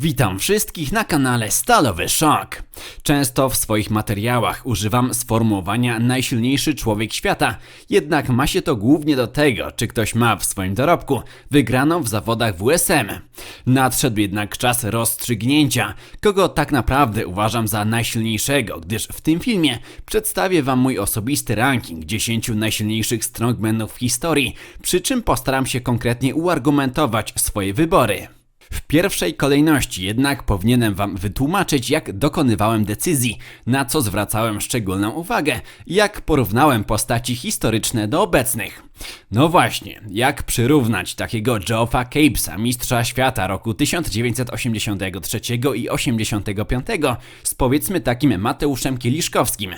Witam wszystkich na kanale Stalowy Szok. Często w swoich materiałach używam sformułowania najsilniejszy człowiek świata, jednak ma się to głównie do tego, czy ktoś ma w swoim dorobku wygraną w zawodach WSM. Nadszedł jednak czas rozstrzygnięcia, kogo tak naprawdę uważam za najsilniejszego, gdyż w tym filmie przedstawię wam mój osobisty ranking 10 najsilniejszych strongmenów w historii, przy czym postaram się konkretnie uargumentować swoje wybory. W pierwszej kolejności jednak powinienem Wam wytłumaczyć, jak dokonywałem decyzji, na co zwracałem szczególną uwagę, jak porównałem postaci historyczne do obecnych. No właśnie, jak przyrównać takiego Geoffa Capesa, mistrza świata roku 1983 i 85 z powiedzmy takim Mateuszem Kieliszkowskim.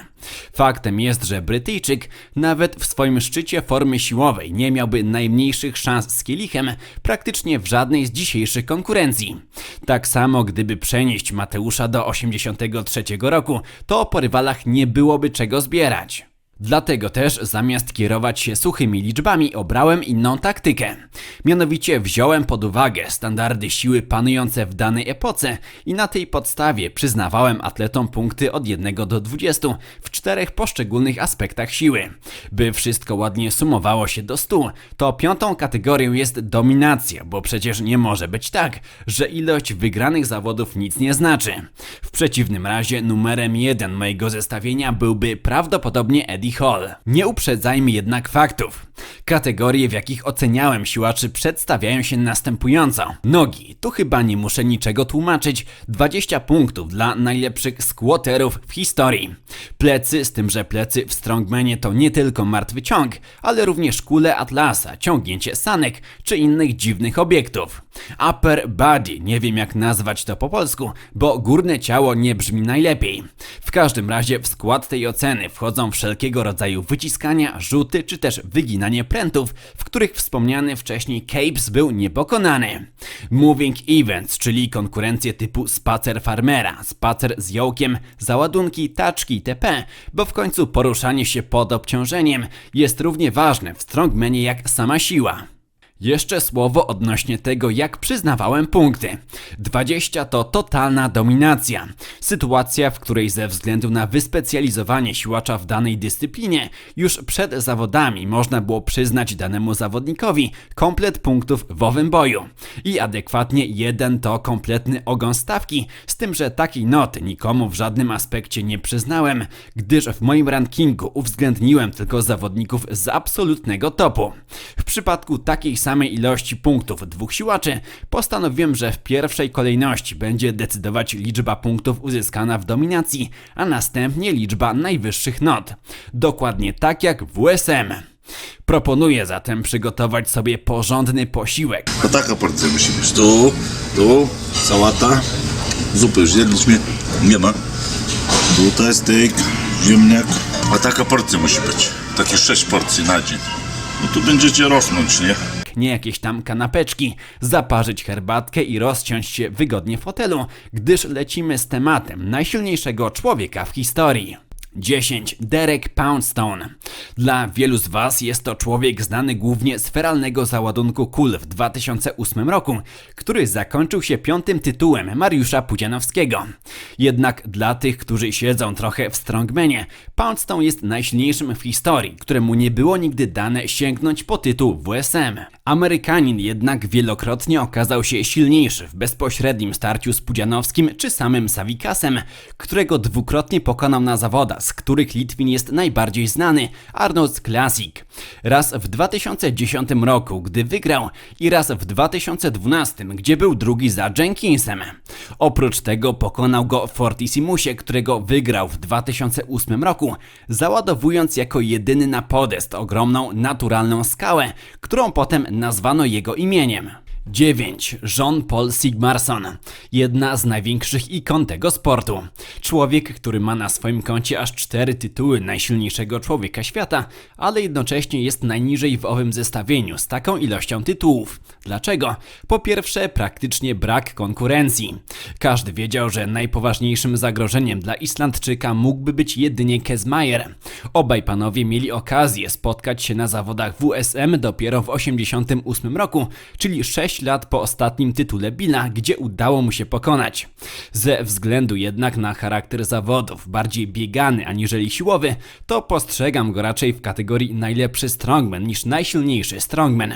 Faktem jest, że Brytyjczyk nawet w swoim szczycie formy siłowej nie miałby najmniejszych szans z Kielichem praktycznie w żadnej z dzisiejszych konkurencji. Tak samo gdyby przenieść Mateusza do 83 roku, to po rywalach nie byłoby czego zbierać. Dlatego też zamiast kierować się suchymi liczbami obrałem inną taktykę. Mianowicie wziąłem pod uwagę standardy siły panujące w danej epoce i na tej podstawie przyznawałem atletom punkty od 1 do 20 w czterech poszczególnych aspektach siły. By wszystko ładnie sumowało się do 100, to piątą kategorią jest dominacja, bo przecież nie może być tak, że ilość wygranych zawodów nic nie znaczy. W przeciwnym razie numerem 1 mojego zestawienia byłby prawdopodobnie Eddie Hall. Nie uprzedzajmy jednak faktów. Kategorie, w jakich oceniałem siłaczy, przedstawiają się następująco. Nogi, tu chyba nie muszę niczego tłumaczyć. 20 punktów dla najlepszych squatterów w historii. Plecy, z tym, że plecy w strongmanie to nie tylko martwy ciąg, ale również kule atlasa, ciągnięcie sanek czy innych dziwnych obiektów. Upper body, nie wiem jak nazwać to po polsku, bo górne ciało nie brzmi najlepiej. W każdym razie w skład tej oceny wchodzą wszelkiego rodzaju wyciskania, rzuty czy też wyginanie prętów, w których wspomniany wcześniej Capes był niepokonany. Moving Events, czyli konkurencje typu spacer farmera, spacer z jołkiem, załadunki, taczki itp., bo w końcu poruszanie się pod obciążeniem jest równie ważne w strongmanie jak sama siła. Jeszcze słowo odnośnie tego, jak przyznawałem punkty. 20 to totalna dominacja. Sytuacja, w której ze względu na wyspecjalizowanie siłacza w danej dyscyplinie, już przed zawodami można było przyznać danemu zawodnikowi komplet punktów w owym boju. I adekwatnie jeden to kompletny ogon stawki, z tym, że takiej noty nikomu w żadnym aspekcie nie przyznałem, gdyż w moim rankingu uwzględniłem tylko zawodników z absolutnego topu. W przypadku takiej samej samej ilości punktów dwóch siłaczy, postanowiłem, że w pierwszej kolejności będzie decydować liczba punktów uzyskana w dominacji, a następnie liczba najwyższych not. Dokładnie tak jak w WSM. Proponuję zatem przygotować sobie porządny posiłek. To taka porcja musi być. Tu, tu, sałata, zupy już zjedliśmy, nie ma. Tutaj steak, ziemniak. A taka porcja musi być. Takie sześć porcji na dzień. No tu będziecie rosnąć, nie? Nie jakieś tam kanapeczki, zaparzyć herbatkę i rozciąć się wygodnie w fotelu, gdyż lecimy z tematem najsilniejszego człowieka w historii. 10. Derek Poundstone. Dla wielu z Was jest to człowiek znany głównie z feralnego załadunku kul w 2008 roku, który zakończył się piątym tytułem Mariusza Pudzianowskiego. Jednak dla tych, którzy siedzą trochę w strongmanie, Poundstone jest najsilniejszym w historii, któremu nie było nigdy dane sięgnąć po tytuł WSM. Amerykanin jednak wielokrotnie okazał się silniejszy w bezpośrednim starciu z Pudzianowskim czy samym Savikasem, którego dwukrotnie pokonał na zawodach z których Litwin jest najbardziej znany, Arnold's Classic. Raz w 2010 roku, gdy wygrał, i raz w 2012, gdzie był drugi za Jenkinsem. Oprócz tego pokonał go Fortisimusie, którego wygrał w 2008 roku, załadowując jako jedyny na podest ogromną naturalną skałę, którą potem nazwano jego imieniem. 9. Jean-Paul Sigmarsson, jedna z największych ikon tego sportu. Człowiek, który ma na swoim koncie aż cztery tytuły najsilniejszego człowieka świata, ale jednocześnie jest najniżej w owym zestawieniu z taką ilością tytułów. Dlaczego? Po pierwsze, praktycznie brak konkurencji. Każdy wiedział, że najpoważniejszym zagrożeniem dla Islandczyka mógłby być jedynie Kezmajer. Obaj panowie mieli okazję spotkać się na zawodach WSM dopiero w 1988 roku, czyli 6 6 lat po ostatnim tytule Billa, gdzie udało mu się pokonać. Ze względu jednak na charakter zawodów, bardziej biegany aniżeli siłowy, to postrzegam go raczej w kategorii najlepszy strongman niż najsilniejszy strongman.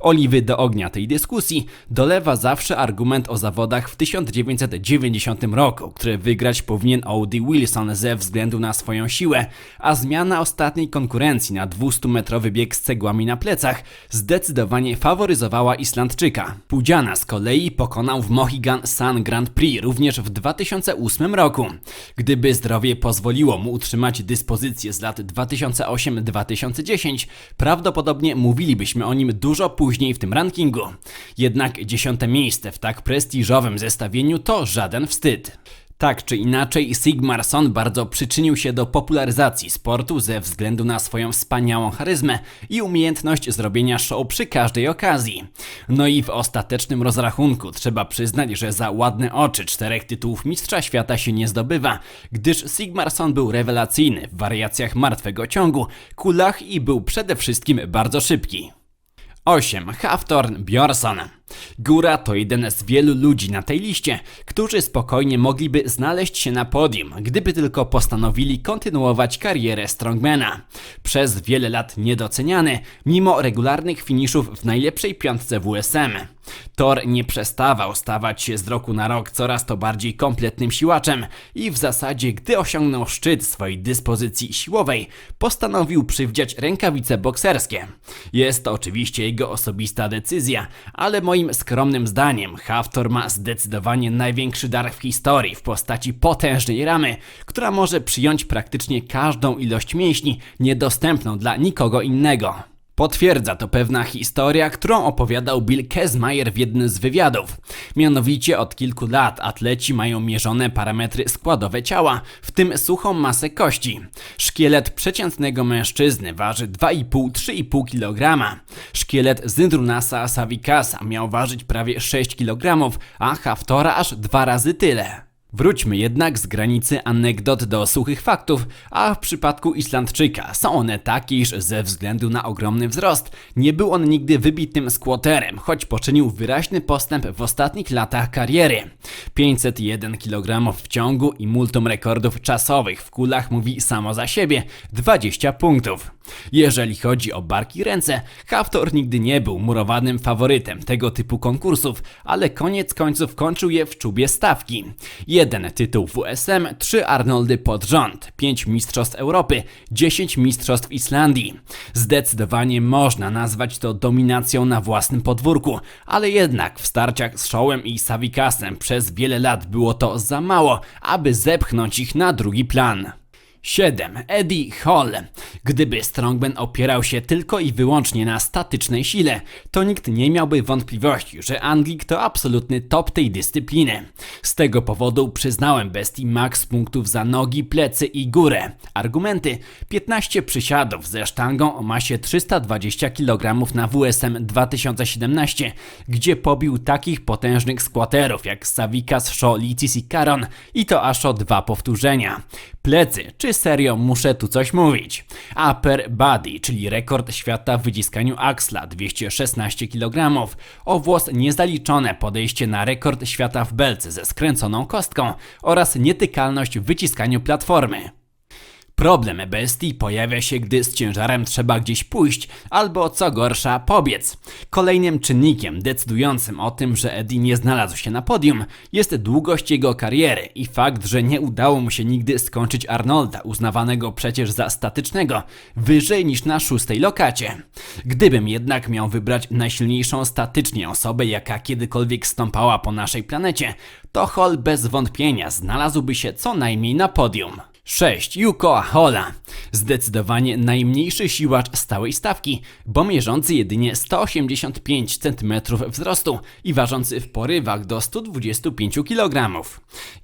Oliwy do ognia tej dyskusji dolewa zawsze argument o zawodach w 1990 roku, które wygrać powinien Audi Wilson ze względu na swoją siłę, a zmiana ostatniej konkurencji na 200-metrowy bieg z cegłami na plecach zdecydowanie faworyzowała Islandczyka. Pudziana z kolei pokonał w Mohegan Sun Grand Prix również w 2008 roku. Gdyby zdrowie pozwoliło mu utrzymać dyspozycję z lat 2008-2010, prawdopodobnie mówilibyśmy o nim dużo później w tym rankingu. Jednak dziesiąte miejsce w tak prestiżowym zestawieniu to żaden wstyd. Tak czy inaczej, Sigmarsson bardzo przyczynił się do popularyzacji sportu ze względu na swoją wspaniałą charyzmę i umiejętność zrobienia show przy każdej okazji. No i w ostatecznym rozrachunku trzeba przyznać, że za ładne oczy czterech tytułów Mistrza Świata się nie zdobywa, gdyż Sigmarsson był rewelacyjny w wariacjach martwego ciągu, kulach i był przede wszystkim bardzo szybki. 8. Haftorn Björnsson. Góra to jeden z wielu ludzi na tej liście, którzy spokojnie mogliby znaleźć się na podium, gdyby tylko postanowili kontynuować karierę strongmana. Przez wiele lat niedoceniany, mimo regularnych finiszów w najlepszej piątce WSM. Thor nie przestawał stawać się z roku na rok coraz to bardziej kompletnym siłaczem i w zasadzie, gdy osiągnął szczyt swojej dyspozycji siłowej, postanowił przywdziać rękawice bokserskie. Jest to oczywiście jego osobista decyzja, ale moim skromnym zdaniem Haftor ma zdecydowanie największy dar w historii w postaci potężnej ramy, która może przyjąć praktycznie każdą ilość mięśni niedostępną dla nikogo innego. Potwierdza to pewna historia, którą opowiadał Bill Kesmayer w jednym z wywiadów. Mianowicie od kilku lat atleci mają mierzone parametry składowe ciała, w tym suchą masę kości. Szkielet przeciętnego mężczyzny waży 2,5-3,5 kg. Szkielet Zyndrunasa Savikasa miał ważyć prawie 6 kg, a Haftora aż dwa razy tyle. Wróćmy jednak z granicy anegdot do suchych faktów, a w przypadku Islandczyka są one takie, iż ze względu na ogromny wzrost nie był on nigdy wybitnym squatterem, choć poczynił wyraźny postęp w ostatnich latach kariery. 501 kg w ciągu i multum rekordów czasowych w kulach mówi samo za siebie 20 punktów. Jeżeli chodzi o barki ręce, Haftor nigdy nie był murowanym faworytem tego typu konkursów, ale koniec końców kończył je w czubie stawki. Jeden tytuł WSM, trzy Arnoldy pod rząd, pięć Mistrzostw Europy, 10 Mistrzostw Islandii. Zdecydowanie można nazwać to dominacją na własnym podwórku, ale jednak w starciach z Showem i Savikasem przez wiele lat było to za mało, aby zepchnąć ich na drugi plan. 7. Eddie Hall. Gdyby Strongman opierał się tylko i wyłącznie na statycznej sile, to nikt nie miałby wątpliwości, że Anglik to absolutny top tej dyscypliny. Z tego powodu przyznałem bestii max punktów za nogi, plecy i górę. Argumenty: 15 przysiadów ze sztangą o masie 320 kg na WSM 2017, gdzie pobił takich potężnych skłaterów jak Savikas, Shaw, Litis i Karon i to aż o dwa powtórzenia. Plecy, czy serio muszę tu coś mówić? Upper Body, czyli rekord świata w wyciskaniu axla 216 kg. O włos niezaliczone podejście na rekord świata w belce ze skręconą kostką oraz nietykalność w wyciskaniu platformy. Problem bestii pojawia się, gdy z ciężarem trzeba gdzieś pójść, albo co gorsza, pobiec. Kolejnym czynnikiem decydującym o tym, że Eddie nie znalazł się na podium, jest długość jego kariery i fakt, że nie udało mu się nigdy skończyć Arnolda, uznawanego przecież za statycznego, wyżej niż na szóstej lokacie. Gdybym jednak miał wybrać najsilniejszą statycznie osobę, jaka kiedykolwiek stąpała po naszej planecie, to Hall bez wątpienia znalazłby się co najmniej na podium. 6. Yuko Ahola. Zdecydowanie najmniejszy siłacz stałej stawki, bo mierzący jedynie 185 cm wzrostu i ważący w porywach do 125 kg.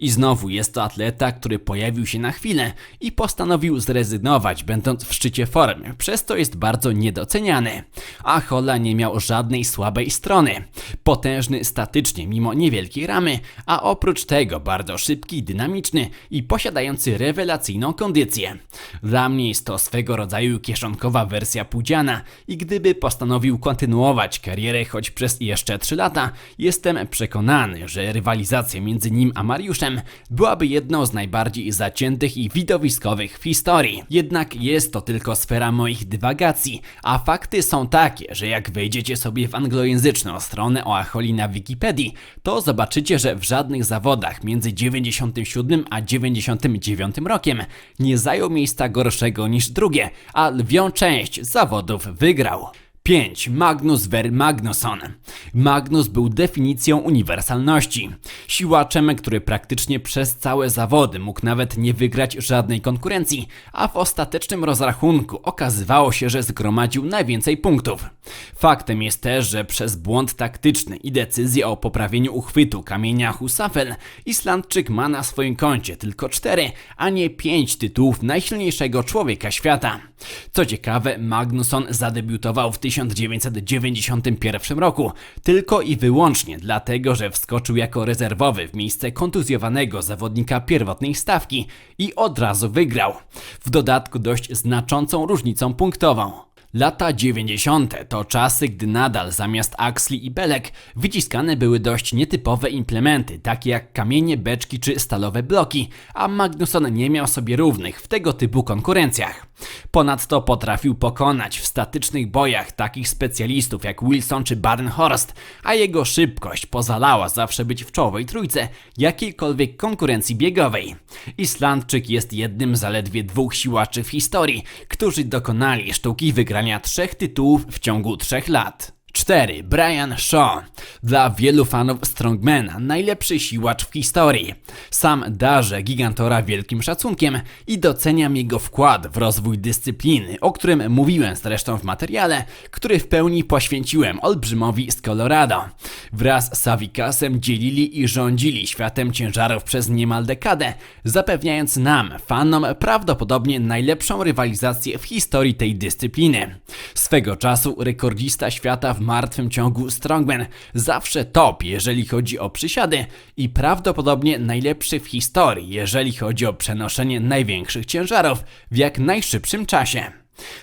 I znowu jest to atleta, który pojawił się na chwilę i postanowił zrezygnować, będąc w szczycie formy, przez to jest bardzo niedoceniany. Ahola nie miał żadnej słabej strony. Potężny statycznie, mimo niewielkiej ramy, a oprócz tego bardzo szybki, dynamiczny i posiadający rewelacyjny rewelacyjną kondycję. Dla mnie jest to swego rodzaju kieszonkowa wersja Pudziana i gdyby postanowił kontynuować karierę choć przez jeszcze 3 lata, jestem przekonany, że rywalizacja między nim a Mariuszem byłaby jedną z najbardziej zaciętych i widowiskowych w historii. Jednak jest to tylko sfera moich dywagacji, a fakty są takie, że jak wejdziecie sobie w anglojęzyczną stronę o Acholi na Wikipedii, to zobaczycie, że w żadnych zawodach między 97 a 99 rokiem nie zajął miejsca gorszego niż drugie, a lwią część zawodów wygrał. 5. Magnus Ver Magnusson. Magnus był definicją uniwersalności. Siłaczem, który praktycznie przez całe zawody mógł nawet nie wygrać żadnej konkurencji, a w ostatecznym rozrachunku okazywało się, że zgromadził najwięcej punktów. Faktem jest też, że przez błąd taktyczny i decyzję o poprawieniu uchwytu kamienia Husafel, Islandczyk ma na swoim koncie tylko 4, a nie 5 tytułów najsilniejszego człowieka świata. Co ciekawe, Magnusson zadebiutował w 1991 roku, tylko i wyłącznie dlatego, że wskoczył jako rezerwowy w miejsce kontuzjowanego zawodnika pierwotnej stawki i od razu wygrał. W dodatku dość znaczącą różnicą punktową. Lata 90. to czasy, gdy nadal zamiast aksli i belek wyciskane były dość nietypowe implementy, takie jak kamienie, beczki czy stalowe bloki, a Magnusson nie miał sobie równych w tego typu konkurencjach. Ponadto potrafił pokonać w statycznych bojach takich specjalistów jak Wilson czy Badenhorst, a jego szybkość pozwalała zawsze być w czołowej trójce jakiejkolwiek konkurencji biegowej. Islandczyk jest jednym z zaledwie dwóch siłaczy w historii, którzy dokonali sztuki wygrania trzech tytułów w ciągu trzech lat. 4. Brian Shaw. Dla wielu fanów Strongmana najlepszy siłacz w historii. Sam darzę Gigantora wielkim szacunkiem i doceniam jego wkład w rozwój dyscypliny, o którym mówiłem zresztą w materiale, który w pełni poświęciłem olbrzymowi z Colorado. Wraz z Savikasem dzielili i rządzili światem ciężarów przez niemal dekadę, zapewniając nam, fanom, prawdopodobnie najlepszą rywalizację w historii tej dyscypliny. Swego czasu rekordzista świata w martwym ciągu Strongman, zawsze top, jeżeli chodzi o przysiady i prawdopodobnie najlepszy w historii, jeżeli chodzi o przenoszenie największych ciężarów w jak najszybszym czasie.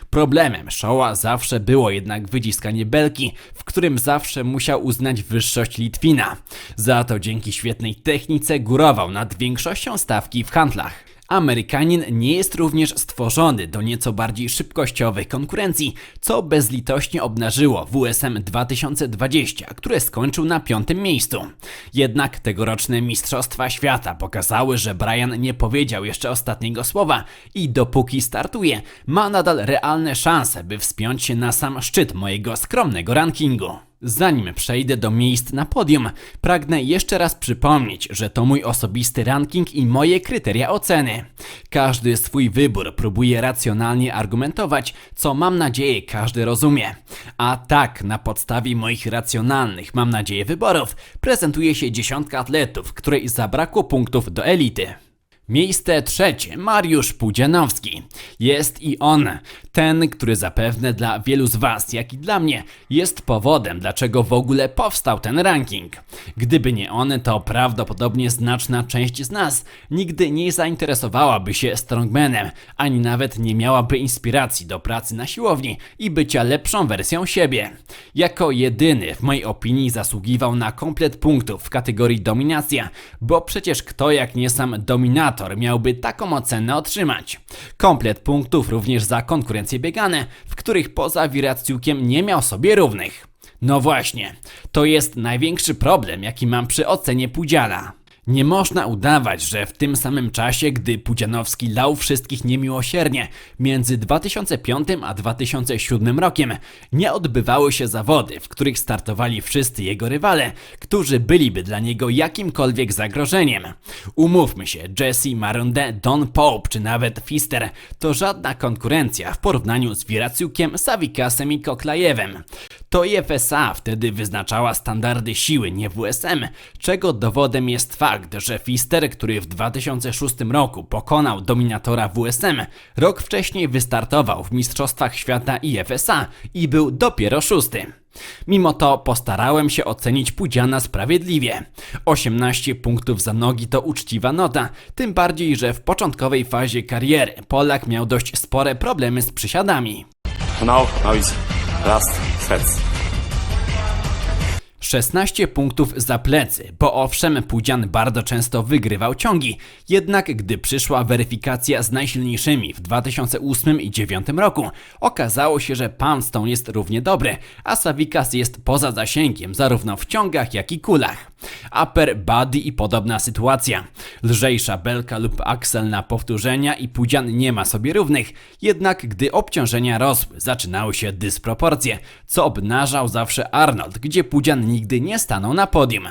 Problemem Showa zawsze było jednak wyciskanie belki, w którym zawsze musiał uznać wyższość Litwina. Za to dzięki świetnej technice górował nad większością stawki w handlach. Amerykanin nie jest również stworzony do nieco bardziej szybkościowej konkurencji, co bezlitośnie obnażyło WSM 2020, które skończył na piątym miejscu. Jednak tegoroczne Mistrzostwa Świata pokazały, że Brian nie powiedział jeszcze ostatniego słowa i dopóki startuje, ma nadal realne szanse, by wspiąć się na sam szczyt mojego skromnego rankingu. Zanim przejdę do miejsc na podium, pragnę jeszcze raz przypomnieć, że to mój osobisty ranking i moje kryteria oceny. Każdy swój wybór próbuje racjonalnie argumentować, co mam nadzieję każdy rozumie. A tak, na podstawie moich racjonalnych, mam nadzieję, wyborów, prezentuje się dziesiątka atletów, której zabrakło punktów do elity. Miejsce trzecie Mariusz Pudzianowski. Jest i on, ten, który zapewne dla wielu z Was, jak i dla mnie, jest powodem, dlaczego w ogóle powstał ten ranking. Gdyby nie on, to prawdopodobnie znaczna część z nas nigdy nie zainteresowałaby się strongmanem, ani nawet nie miałaby inspiracji do pracy na siłowni i bycia lepszą wersją siebie. Jako jedyny, w mojej opinii, zasługiwał na komplet punktów w kategorii dominacja, bo przecież kto jak nie sam dominator miałby taką ocenę otrzymać. Komplet punktów również za konkurencje biegane, w których poza Wiracjukiem nie miał sobie równych. No właśnie, to jest największy problem, jaki mam przy ocenie Pudziana. Nie można udawać, że w tym samym czasie, gdy Pudzianowski lał wszystkich niemiłosiernie, między 2005 a 2007 rokiem nie odbywały się zawody, w których startowali wszyscy jego rywale, którzy byliby dla niego jakimkolwiek zagrożeniem. Umówmy się, Jesse, Marunde, Don Pope czy nawet Fister to żadna konkurencja w porównaniu z Wiraciukiem, Savikasem i Koklajewem. To FSA wtedy wyznaczała standardy siły, nie WSM, czego dowodem jest fakt, że Fister, który w 2006 roku pokonał dominatora WSM, rok wcześniej wystartował w Mistrzostwach Świata IFSA i był dopiero szósty. Mimo to postarałem się ocenić Pudziana sprawiedliwie. 18 punktów za nogi to uczciwa nota, tym bardziej, że w początkowej fazie kariery Polak miał dość spore problemy z przysiadami. Now, now is last sets. 16 punktów za plecy, bo owszem, Pudzian bardzo często wygrywał ciągi, jednak gdy przyszła weryfikacja z najsilniejszymi w 2008 i 2009 roku, okazało się, że Poundstone jest równie dobry, a Savikas jest poza zasięgiem zarówno w ciągach, jak i kulach. Upper body i podobna sytuacja. Lżejsza belka lub aksel na powtórzenia i Pudzian nie ma sobie równych, jednak gdy obciążenia rosły, zaczynały się dysproporcje, co obnażał zawsze Arnold, gdzie Pudzian nigdy nie stanął na podium.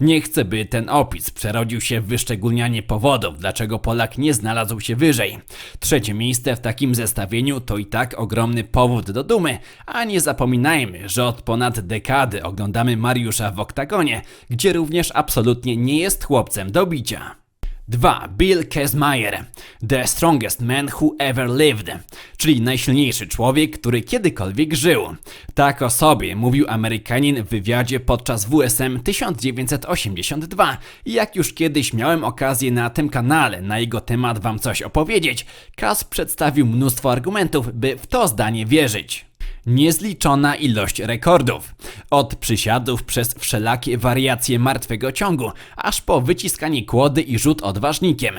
Nie chcę, by ten opis przerodził się w wyszczególnianie powodów, dlaczego Polak nie znalazł się wyżej. Trzecie miejsce w takim zestawieniu to i tak ogromny powód do dumy, a nie zapominajmy, że od ponad dekady oglądamy Mariusza w oktagonie, gdzie również absolutnie nie jest chłopcem do bicia. 2. Bill Kazmaier, The Strongest Man Who Ever Lived, czyli najsilniejszy człowiek, który kiedykolwiek żył. Tak o sobie mówił Amerykanin w wywiadzie podczas WSM 1982. I jak już kiedyś miałem okazję na tym kanale na jego temat wam coś opowiedzieć, Kaz przedstawił mnóstwo argumentów, by w to zdanie wierzyć. Niezliczona ilość rekordów. Od przysiadów przez wszelakie wariacje martwego ciągu, aż po wyciskanie kłody i rzut odważnikiem.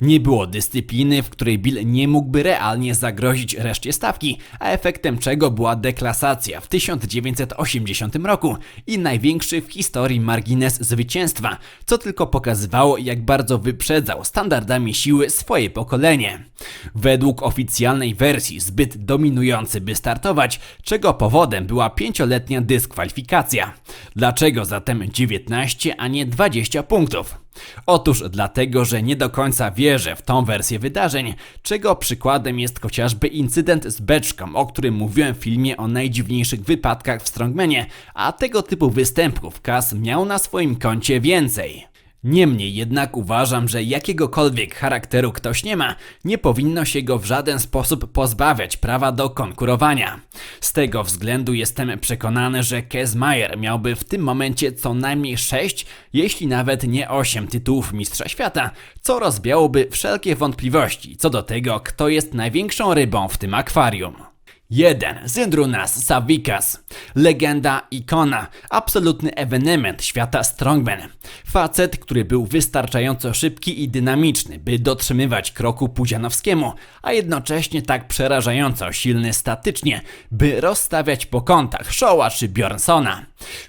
Nie było dyscypliny, w której Bill nie mógłby realnie zagrozić reszcie stawki, a efektem czego była deklasacja w 1980 roku i największy w historii margines zwycięstwa, co tylko pokazywało jak bardzo wyprzedzał standardami siły swoje pokolenie. Według oficjalnej wersji zbyt dominujący by startować, czego powodem była pięcioletnia dyskwalifikacja. Dlaczego zatem 19, a nie 20 punktów? Otóż dlatego, że nie do końca wierzę w tą wersję wydarzeń, czego przykładem jest chociażby incydent z beczką, o którym mówiłem w filmie o najdziwniejszych wypadkach w Strongmanie, a tego typu występków Kas miał na swoim koncie więcej. Niemniej jednak uważam, że jakiegokolwiek charakteru ktoś nie ma, nie powinno się go w żaden sposób pozbawiać prawa do konkurowania. Z tego względu jestem przekonany, że Kezmayer miałby w tym momencie co najmniej 6, jeśli nawet nie 8 tytułów Mistrza Świata, co rozbiałoby wszelkie wątpliwości co do tego, kto jest największą rybą w tym akwarium. 1. Zyndrunas Savikas. Legenda, ikona, absolutny ewenement świata Strongman. Facet, który był wystarczająco szybki i dynamiczny, by dotrzymywać kroku Pudzianowskiemu, a jednocześnie tak przerażająco silny statycznie, by rozstawiać po kątach Showa czy Bjornsona.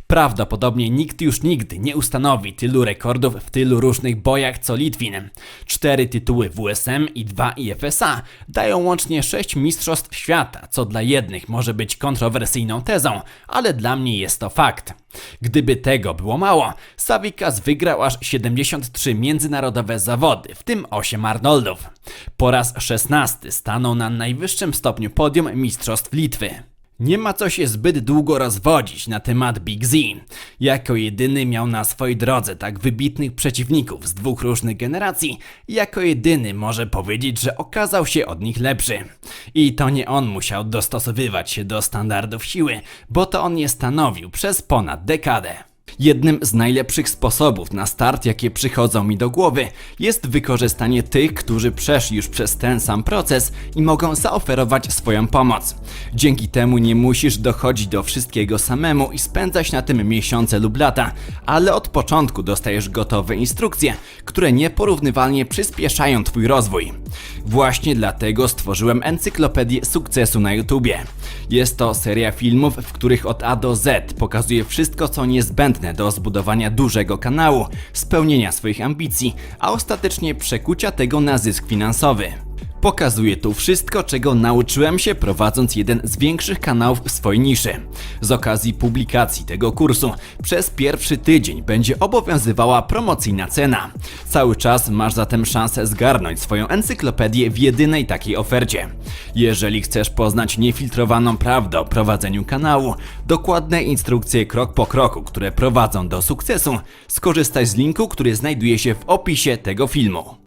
Prawdopodobnie nikt już nigdy nie ustanowi tylu rekordów w tylu różnych bojach co Litwin. Cztery tytuły WSM i dwa IFSA dają łącznie sześć mistrzostw świata, co dla jednych może być kontrowersyjną tezą, ale dla mnie jest to fakt. Gdyby tego było mało, Savikas wygrał aż 73 międzynarodowe zawody, w tym 8 Arnoldów. Po raz 16 stanął na najwyższym stopniu podium Mistrzostw Litwy. Nie ma co się zbyt długo rozwodzić na temat Big Z. Jako jedyny miał na swojej drodze tak wybitnych przeciwników z dwóch różnych generacji, jako jedyny może powiedzieć, że okazał się od nich lepszy. I to nie on musiał dostosowywać się do standardów siły, bo to on je stanowił przez ponad dekadę. Jednym z najlepszych sposobów na start, jakie przychodzą mi do głowy, jest wykorzystanie tych, którzy przeszli już przez ten sam proces i mogą zaoferować swoją pomoc. Dzięki temu nie musisz dochodzić do wszystkiego samemu i spędzać na tym miesiące lub lata, ale od początku dostajesz gotowe instrukcje, które nieporównywalnie przyspieszają Twój rozwój. Właśnie dlatego stworzyłem encyklopedię sukcesu na YouTubie. Jest to seria filmów, w których od A do Z pokazuję wszystko, co niezbędne do zbudowania dużego kanału, spełnienia swoich ambicji, a ostatecznie przekucia tego na zysk finansowy. Pokazuję tu wszystko, czego nauczyłem się prowadząc jeden z większych kanałów w swojej niszy. Z okazji publikacji tego kursu przez pierwszy tydzień będzie obowiązywała promocyjna cena. Cały czas masz zatem szansę zgarnąć swoją encyklopedię w jedynej takiej ofercie. Jeżeli chcesz poznać niefiltrowaną prawdę o prowadzeniu kanału, dokładne instrukcje krok po kroku, które prowadzą do sukcesu, skorzystaj z linku, który znajduje się w opisie tego filmu.